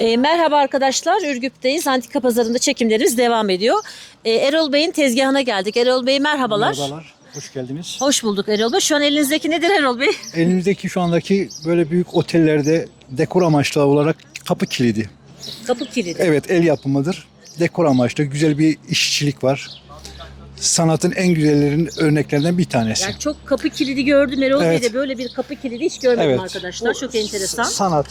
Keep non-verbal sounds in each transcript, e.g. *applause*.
E, merhaba arkadaşlar, Ürgüp'teyiz. Antika pazarında çekimlerimiz devam ediyor. E, Erol Bey'in tezgahına geldik. Erol Bey merhabalar. Merhabalar, hoş geldiniz. Hoş bulduk Erol Bey. Şu an elinizdeki nedir Erol Bey? *laughs* Elimizdeki şu andaki böyle büyük otellerde dekor amaçlı olarak kapı kilidi. Kapı kilidi. Evet, el yapımıdır. Dekor amaçlı güzel bir işçilik var. Sanatın en güzellerin örneklerinden bir tanesi. Yani çok kapı kilidi gördüm Erol Evet. Bey'de böyle bir kapı kilidi hiç görmedim evet. arkadaşlar. Çok enteresan. Sanat.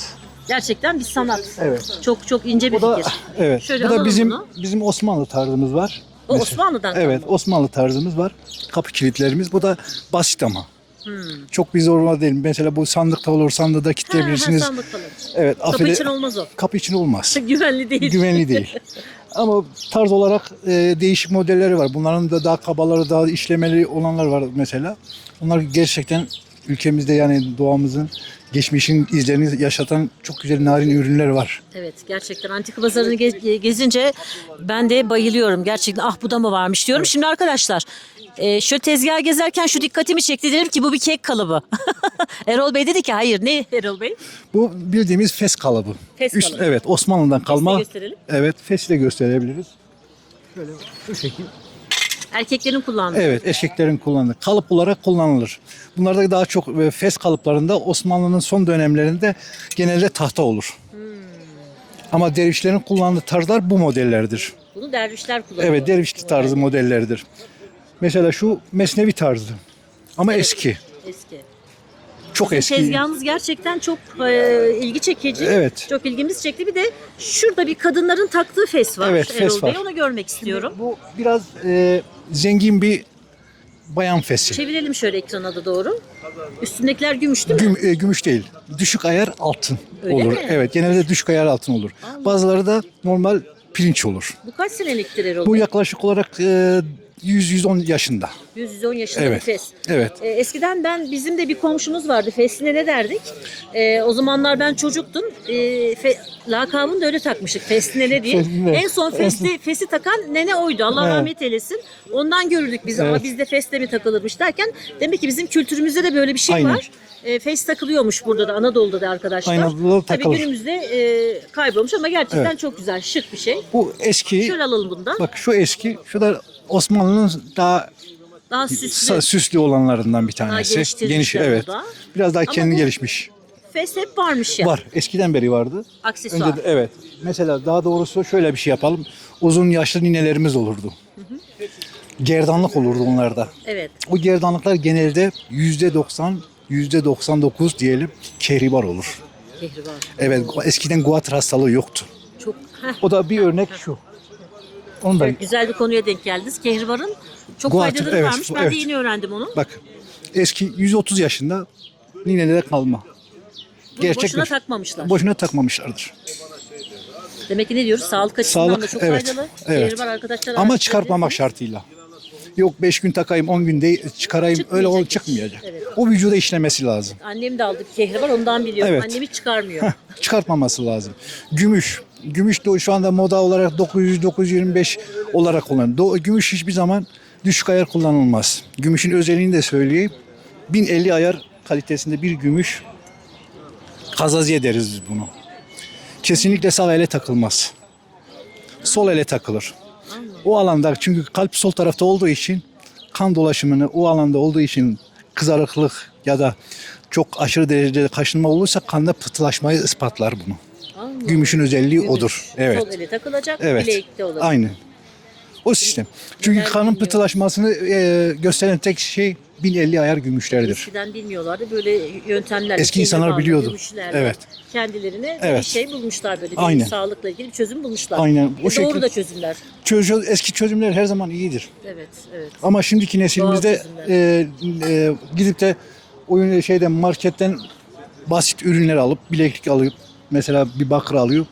Gerçekten bir sanat. Evet. Çok çok ince bir Bu da fikir. evet. Şöyle bu da bizim bunu. bizim Osmanlı tarzımız var. O Mesela- Osmanlı'dan Evet, kalma. Osmanlı tarzımız var. Kapı kilitlerimiz. Bu da basit ama. Hmm. Çok bir zorlama değil. Mesela bu sandıkta olur, sandığı da Ha, ha, kilitleyebilirsiniz. sandık kalır. Evet, Kapı affede- için olmaz o. kapı için olmaz. *laughs* Güvenli değil. güvenli değil. *laughs* Ama tarz olarak e, değişik modelleri var. Bunların da daha kabaları, daha işlemeli olanlar var mesela. Bunlar gerçekten ülkemizde yani doğamızın, geçmişin izlerini yaşatan çok güzel narin ürünler var. Evet gerçekten antika pazarını ge- gezince ben de bayılıyorum. Gerçekten ah bu da mı varmış diyorum. Şimdi arkadaşlar e, şu tezgah gezerken şu dikkatimi çekti. Dedim ki bu bir kek kalıbı. *laughs* Erol Bey dedi ki hayır ne Erol Bey? Bu bildiğimiz fes kalıbı. Fes Üst- kalıbı. Evet Osmanlı'dan kalma. gösterelim. Evet fesi de gösterebiliriz. Şöyle şu şekil. Erkeklerin kullandığı. Evet eşeklerin kullandığı kalıp olarak kullanılır. Bunlarda daha çok e, fes kalıplarında Osmanlı'nın son dönemlerinde genelde tahta olur. Hmm. Ama dervişlerin kullandığı tarzlar bu modellerdir. Bunu dervişler kullanıyor. Evet dervişli tarzı modellerdir. Mesela şu mesnevi tarzı. Ama eski. Eski. Çok eski. Tezgahımız gerçekten çok e, ilgi çekici. Evet. Çok ilgimizi çekti. Bir de şurada bir kadınların taktığı fes var. Evet, fes Erol Bey. var. Onu görmek istiyorum. Bu biraz e, zengin bir bayan fesi. Çevirelim şöyle ekrana da doğru. Üstündekiler gümüş değil mi? Güm- e, gümüş değil. Düşük ayar altın Öyle olur. mi? Evet genelde düşük ayar altın olur. Bazıları da normal pirinç olur. Bu kaç seneliktir Erol Bu Bey? yaklaşık olarak e, 100-110 yaşında. 110 yaşında Evet. bir fes. Evet. Ee, eskiden ben bizim de bir komşumuz vardı. Fesline ne derdik? Ee, o zamanlar ben çocuktum. Ee, fe, lakabını da öyle takmıştık. Fesline ne diye. Fesline. En son festi, *laughs* fesi takan nene oydu. Allah Evet. rahmet eylesin. Ondan görürdük biz. Ama Evet. bizde feste mi takılırmış derken demek ki bizim kültürümüzde de böyle bir şey Aynen. var. Ee, fes takılıyormuş burada da Anadolu'da da arkadaşlar. Anadolu'da Tabii takılır. günümüzde e, kaybolmuş ama gerçekten Evet. çok güzel, şık bir şey. Bu eski. Şöyle alalım bunu da. Bak şu eski. Şu da Osmanlı'nın daha Daha süslü. süslü olanlarından bir tanesi. geliştirilmiş Geniş evet. da. Biraz daha Ama kendi bu- gelişmiş. Fes hep varmış ya. Var. Eskiden beri vardı. Aksesuar. Önce de, evet. Mesela daha doğrusu şöyle bir şey yapalım. Uzun yaşlı ninelerimiz olurdu. Gerdanlık olurdu onlarda. Evet. O gerdanlıklar genelde yüzde doksan, yüzde doksan dokuz diyelim kehribar olur. Kehribar. Evet eskiden guatr hastalığı yoktu. Çok heh, O da bir örnek şu. Da evet, güzel bir konuya denk geldiniz. Kehribarın çok Guatr, faydaları evet, varmış. Ben evet. de yeni öğrendim onu. bak eski 130 yaşında ninelere kalma. Bunu Gerçek boşuna bir- takmamışlar. Boşuna takmamışlardır. Demek ki ne diyoruz? Sağlık açısından Sağlık da çok evet. faydalı. evet. Kehribar arkadaşlar Ama çıkartmamak şartıyla. Yok 5 gün takayım 10 gün de çıkarayım öyle o Çıkmayacak. çıkmayacak. Evet. O vücuda işlemesi lazım. Annem de aldı bir kehribar ondan biliyorum. Evet. Annem hiç çıkarmıyor. Çıkartmaması lazım. Gümüş. Gümüş de şu anda moda olarak 900 925 olarak kullanılıyor. Gümüş hiçbir zaman düşük ayar kullanılmaz. Gümüşün özelliğini de söyleyeyim. 1050 ayar kalitesinde bir gümüş kazaziye deriz biz bunu. Kesinlikle sağ ele takılmaz. Sol ele takılır. O alanda çünkü kalp sol tarafta olduğu için kan dolaşımını o alanda olduğu için kızarıklık ya da çok aşırı derecede kaşınma olursa kanda pıhtılaşmayı ispatlar bunu. Gümüşün özelliği Gümüş. odur. Evet. Sol ele takılacak, Evet. bilekte olacak. Aynen. O sistem. Çünkü Güzel kanın bilmiyorum. pıhtılaşmasını e, gösteren tek şey 1050 ayar gümüşlerdir. Eskiden bilmiyorlardı böyle yöntemler. Eski insanlar biliyordu. Evet. Kendilerine Evet. bir şey bulmuşlar böyle. Bir Aynen. sağlıkla ilgili bir çözüm bulmuşlar. Aynen. O Doğru şekil- da çözümler. Çözü- eski çözümler her zaman iyidir. Evet, evet. Ama şimdiki nesilimizde e, e, gidip de oyun şeyden marketten basit ürünler alıp bileklik alıp mesela bir bakır alıyor.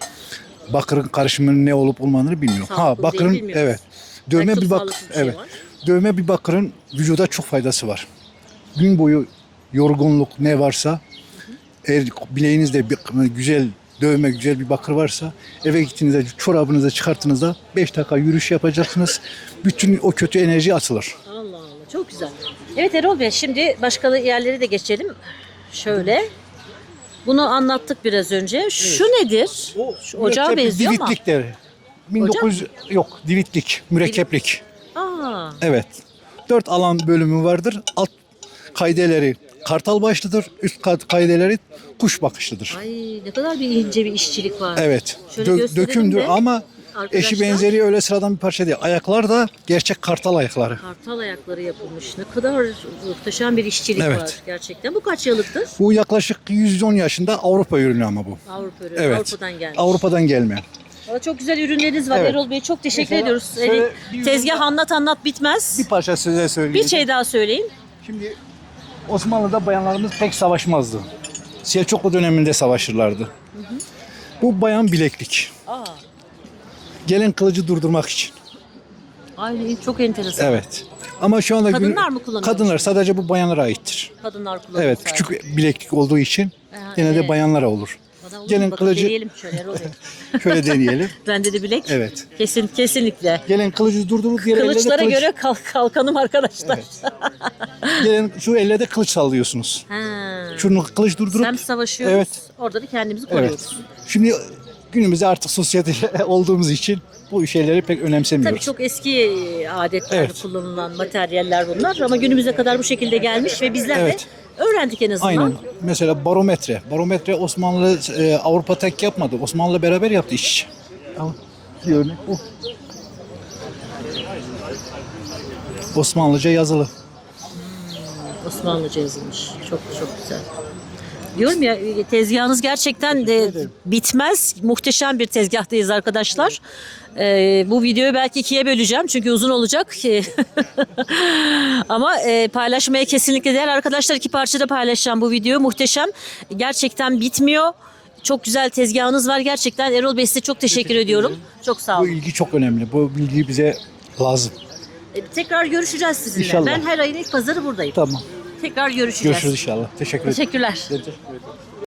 Bakırın karışımının ne olup olmadığını bilmiyor. Sağlıklı ha değil, bakırın bilmiyoruz. evet. Dövme Belki bir çok bak sağlıklı bir şey evet. var. Dövme bir bakırın vücuda çok faydası var. Gün boyu yorgunluk ne varsa eğer bileğinizde bir güzel dövme güzel bir bakır varsa eve gittiğinizde çorabınızı çıkarttığınızda 5 dakika yürüyüş yapacaksınız. Bütün o kötü enerji atılır. Allah Allah çok güzel. Evet Erol Bey şimdi başka yerlere de geçelim. Şöyle. Bunu anlattık biraz önce. Şu nedir? Şu ocağa Mürekkep benziyor ama. divitlik der. 1900 yok divitlik, mürekkeplik. Aa, Evet. Dört alan bölümü vardır. Alt kaydeleri kartal başlıdır. Üst kat kaydeleri kuş bakışlıdır. ay ne kadar bir ince bir işçilik var. Evet. Şöyle Dö- gösterelim dökümdür de ama arkadaşlar. eşi benzeri öyle sıradan bir parça değil. Ayaklar da gerçek kartal ayakları. Kartal ayakları yapılmış. Ne kadar muhteşem bir işçilik Evet. var gerçekten. Bu kaç yıllıktır? Bu yaklaşık 110 yaşında Avrupa ürünü ama bu. Avrupa ürünü. Evet. Avrupa'dan gelmiş. Avrupa'dan gelme. Valla Çok güzel ürünleriniz var Evet. Erol Bey. Çok teşekkür Mesela ediyoruz. Yani tezgah anlat anlat bitmez. Bir parça size söyleyeyim. Bir şey daha söyleyin. Şimdi Osmanlı'da bayanlarımız pek savaşmazdı. Selçuklu döneminde savaşırlardı. Bu bayan bileklik. Aa, Gelen kılıcı durdurmak için. ay çok enteresan. Evet. Ama şu anda Kadınlar mı kullanıyor? Kadınlar sadece bu bayanlara aittir. Kadınlar kullanıyor. Evet, sadece. küçük bileklik olduğu için Ha, genelde evet. bayanlara olur. Bana olur? Bakın kılıcı- Deneyelim şöyle. *laughs* Şöyle deneyelim. *laughs* Bende de bilek. Evet. Kesin, kesinlikle. Gelen kılıcı durdurur, diğer de Kılıçlara kılıç. göre kalk, kalkanım arkadaşlar. Gelen şu elle de kılıç sallıyorsunuz. Ha. Şunu kılıç durdurup Hem savaşıyoruz. Evet. Orada da kendimizi koruyoruz. Evet. Şimdi günümüzde artık sosyete *laughs* olduğumuz için bu şeyleri pek önemsemiyoruz. Tabii çok eski adetlerde Evet. kullanılan materyaller bunlar ama günümüze kadar bu şekilde gelmiş ve bizler Evet. de öğrendik en azından. Aynen. Mesela barometre. Barometre Osmanlı e, Avrupa tek yapmadı. Osmanlı beraber yaptı iş. Bir örnek bu. Osmanlıca yazılı. Osmanlıca yazılmış. Çok çok güzel. Diyorum ya tezgahınız gerçekten de bitmez. Muhteşem bir tezgahtayız arkadaşlar. Ee, bu videoyu belki ikiye böleceğim çünkü uzun olacak. *laughs* Ama e, paylaşmaya kesinlikle değer. Arkadaşlar iki parçada paylaşacağım bu videoyu. Muhteşem. Gerçekten bitmiyor. Çok güzel tezgahınız var. Gerçekten Erol Bey size çok teşekkür, ediyorum. Çok sağ Bu olun. ilgi çok önemli. Bu bilgi bize lazım. E, Tekrar görüşeceğiz sizinle. İnşallah. Ben her ayın ilk pazarı buradayım. Tamam. Tekrar görüşeceğiz. Görüşürüz inşallah. Teşekkür ederim. Teşekkürler.